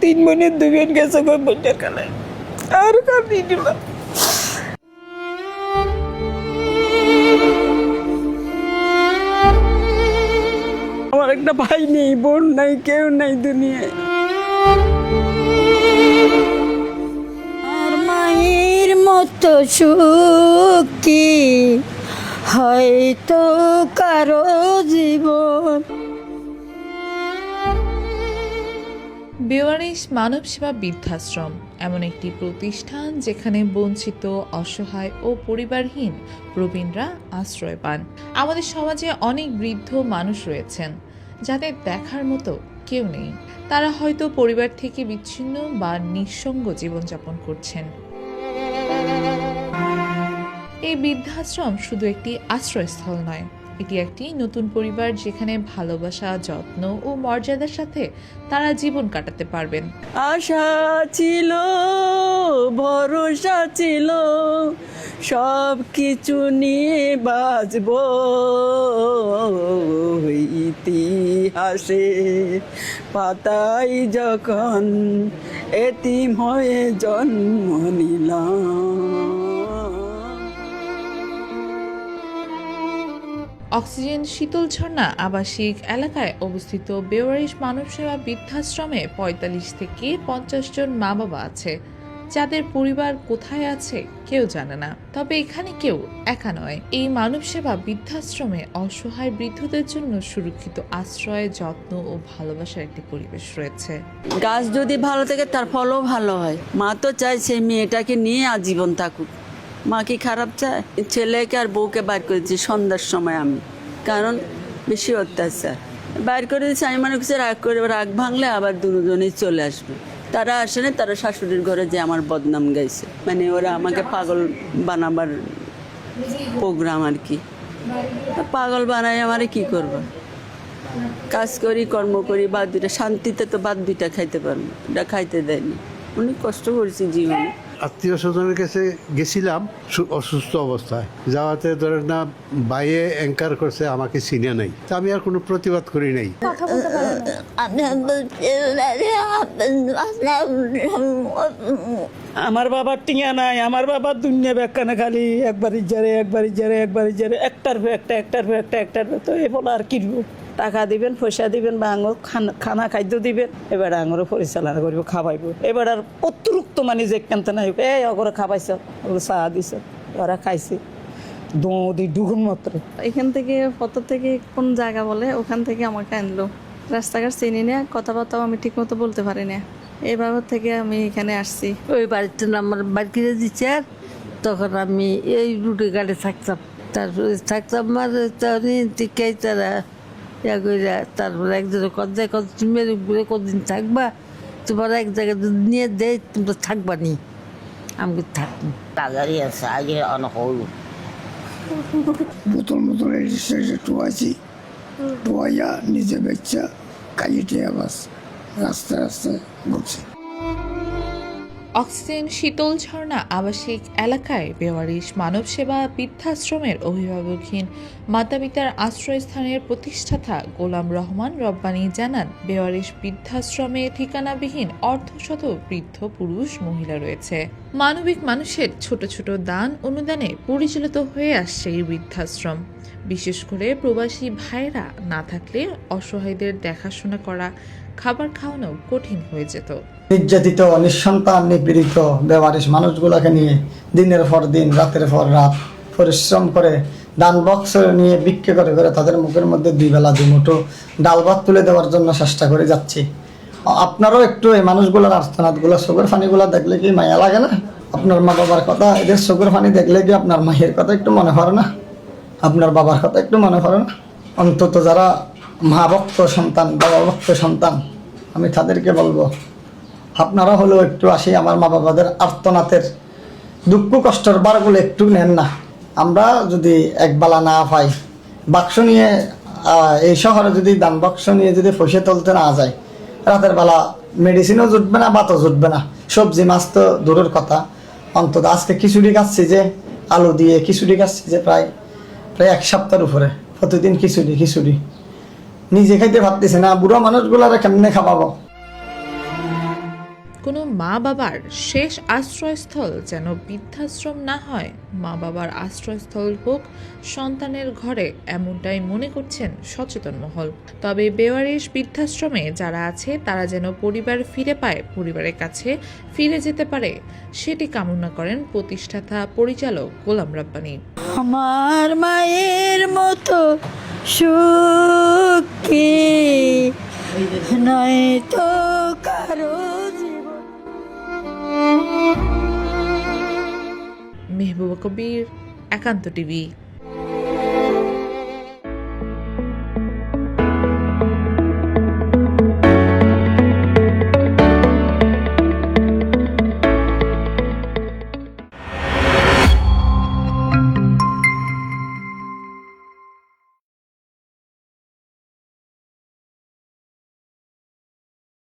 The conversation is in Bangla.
তিন বোনের দুই বোন গেছে কই বইটার কালে আর কাঁদি দিল আমার একটা ভাই নেই, বোন নাই, কেউ নাই দুনিয়ায়। আর মায়ের মতো সুখী হয়তো কারও জীবন। বেওয়ারিশ মানব সেবা বৃদ্ধাশ্রম, এমন একটি প্রতিষ্ঠান যেখানে বঞ্চিত, অসহায় ও পরিবারহীন প্রবীণরা আশ্রয় পান। আমাদের সমাজে অনেক বৃদ্ধ মানুষ রয়েছেন, যাদের দেখার মতো কেউ নেই। তারা হয়তো পরিবার থেকে বিচ্ছিন্ন বা নিঃসঙ্গ জীবনযাপন করছেন। এই বৃদ্ধাশ্রম শুধু একটি আশ্রয়স্থল নয় এটি একটি নতুন পরিবার যেখানে ভালোবাসা, যত্ন ও মর্যাদার সাথে তারা জীবন কাটাতে পারবেন। আশা ছিল, ভরসা ছিল সব কিছু নিয়ে বাজব ইতিহাসে। পাতাই যখন এতিম হয়ে জন্ম নিলাম অক্সিজেন শীতল ঝর্ণা আবাসিক এলাকায় অবস্থিত বেওয়ারিশ মানব সেবা বৃদ্ধাশ্রমে পঁয়তাল্লিশ থেকে পঞ্চাশ জন মা বাবা আছে। যাদের পরিবার কোথায় আছে কেউ জানে না। তবে এখানে কেউ একা নয়। এই মানব সেবা বৃদ্ধাশ্রমে অসহায় বৃদ্ধদের জন্য সুরক্ষিত আশ্রয়, যত্ন ও ভালোবাসার একটি পরিবেশ রয়েছে। গাছ যদি ভালো থাকে, তার ফলও ভালো হয়। মা তো চায় সেই মেয়েটাকে নিয়ে আজীবন থাকুক। মা কি খারাপ চায়? ছেলেকে আর বউকে বাইর করে দিচ্ছি, সন্ধ্যার সময় আমি। কারণ বেশি অত্যাচার। বাইর করে দিচ্ছি, আমি মনে করছি রাগ করে, রাগ ভাঙলে আবার দুজনেই চলে আসবে। তারা আসে না তারা শাশুড়ির ঘরে যে আমার বদনাম গাইছে। মানে ওরা আমাকে পাগল বানাবার প্রোগ্রাম আর কি। পাগল বানাই আমারে কি করব? কাজ করি, কর্ম করি, বাদ দুইটা শান্তিতে তো বাদ দুইটা খাইতে পারব এটা খাইতে দেয়নি। অনেক কষ্ট করেছি জীবনে। আত্মীয় স্বজনের কাছে গেছিলাম সু- অসুস্থ অবস্থায় যাওয়াতে ধরেন না বাইয়ে অ্যাঙ্কার করছে আমাকে চিনে নাই তা আমি আর কোনো প্রতিবাদ করি নাই আমার বাবার টিঙা নাই, আমার বাবার দুনিয়া ব্যাখ্যানে খালি একবার ইজারে একবার ইজারে একবার ইজারে একটার পর একটা, একটার পর একটা, একটার পর তো এ বলে আর কিনবো টাকা দিবেন, পয়সা দিবেন, বা আঙুর খানা খাদ্য দিবেন, এবার আঙুরও পরিচালনা করব, খাওয়াইবো। এবার আর অতিরিক্ত মানে যে কেনতে নাই এই অগরে খাবাইছ? ওগুলো চা দিছ, ওরা খাইছে। দো দি দুগুণ মাত্র। এখান থেকে কত থেকে কোন জায়গা বলে? ওখান থেকে আমাকে আনলো। রাস্তাঘাট চিনি না, কথাবার্তাও আমি ঠিক মতো বলতে পারি না। এইভাবে থেকে আমি এখানে আসছি। ওই বাড়িতে আমার বাড়ি কিনে দিচ্ছে আর তখন আমি এই রুটে গাড়ি থাকতাম। তারপরে থাকতাম আর টিকাই তারা ইয়া কইরা তারপরে একজন কদায় কত তুমি ঘুরে কদিন থাকবা? তোমার এক জায়গায় নিয়ে দেয় তোমরা থাকবা নি। আমি থাকব তাগারি আছে আগে অনেক হলো। বোতল বোতল এসে টোয়াইছি টোয়াইয়া নিজে বেচ্চা কাইটে আবার রাস্তায় রাস্তায় ঘুরছি। অক্সিজেন, শীতল ঝর্ণা, আবাসিক এলাকায় বেওয়ারিশ মানব সেবা বৃদ্ধাশ্রমের অভিভাবকহীন মাতাপিতার আশ্রয়স্থানের প্রতিষ্ঠাতা গোলাম রহমান রব্বানি জানান, বেওয়ারিশ বৃদ্ধাশ্রমে ঠিকানাবিহীন অর্ধশত বৃদ্ধ পুরুষ মহিলা রয়েছে। মানবিক মানুষের ছোট ছোট দান অনুদানে পরিচালিত হয়ে আসছে এই বৃদ্ধাশ্রম। বিশেষ করে প্রবাসী ভাইরা না থাকলে অসহায়দের দেখাশোনা করা, খাবার খাওয়ানো কঠিন হয়ে যেত। নির্যাতিত, নিঃসন্তান, নিপীড়িত বেমারিস মানুষগুলোকে নিয়ে দিনের পর দিন, রাতের পর রাত পরিশ্রম করে দান বক্স নিয়ে বিক্রি করে করে তাদের মুখের মধ্যে দুই বেলা দুই মুঠো ডাল ভাত তুলে দেওয়ার জন্য চেষ্টা করে যাচ্ছি। আপনারও একটু এই মানুষগুলোর আর্তনাদগুলো, চোখের পানিগুলো দেখলে কি মায়া লাগে না? আপনার মা বাবার কথা, এদের চোখের পানি দেখলে কি আপনার মায়ের কথা একটু মনে পড়ে না? আপনার বাবার কথা একটু মনে পড়ে না অন্তত যারা মা ভক্ত সন্তান, বাবা ভক্ত সন্তান, আমি তাদেরকে বলব, আপনারা হলেও একটু আসি, আমার মা বাবাদের আর্তনাথের দুঃখ কষ্টের বারগুলো একটু নেন না। আমরা যদি এক একবেলা না পাই, বাক্স নিয়ে এই শহরে যদি দান বাক্স নিয়ে যদি পয়সা তুলতে না যায়, রাতের বেলা মেডিসিনও জুটবে না বাতও জুটবে না। সবজি, মাছ তো দূরের কথা। অন্তত আজকে খিচুড়ি খাচ্ছি যে, আলু দিয়ে খিচুড়ি খাচ্ছি যে, প্রায় প্রায় এক সপ্তাহের উপরে। প্রতিদিন খিচুড়ি খিচুড়ি। নিজে খাইতে ভাবতেছে, না, বুড়ো মানুষগুলারে কেমনে খাওয়াবো? কোনো মা বাবার শেষ আশ্রয়স্থল যেন বৃদ্ধাশ্রম না হয় মা বাবার আশ্রয়স্থল হোক সন্তানের ঘরে এমনটাই মনে করছেন সচেতন মহল। তবে বেওয়ারিশ বৃদ্ধাশ্রমে যারা আছে, তারা যেন পরিবার ফিরে পায়, পরিবারের কাছে ফিরে যেতে পারে, সেটি কামনা করেন প্রতিষ্ঠাতা পরিচালক গোলাম রাব্বানী। আমার মায়ের মতো সুখী নয় তো মেহবুবা বকবির একান্ত টিভি।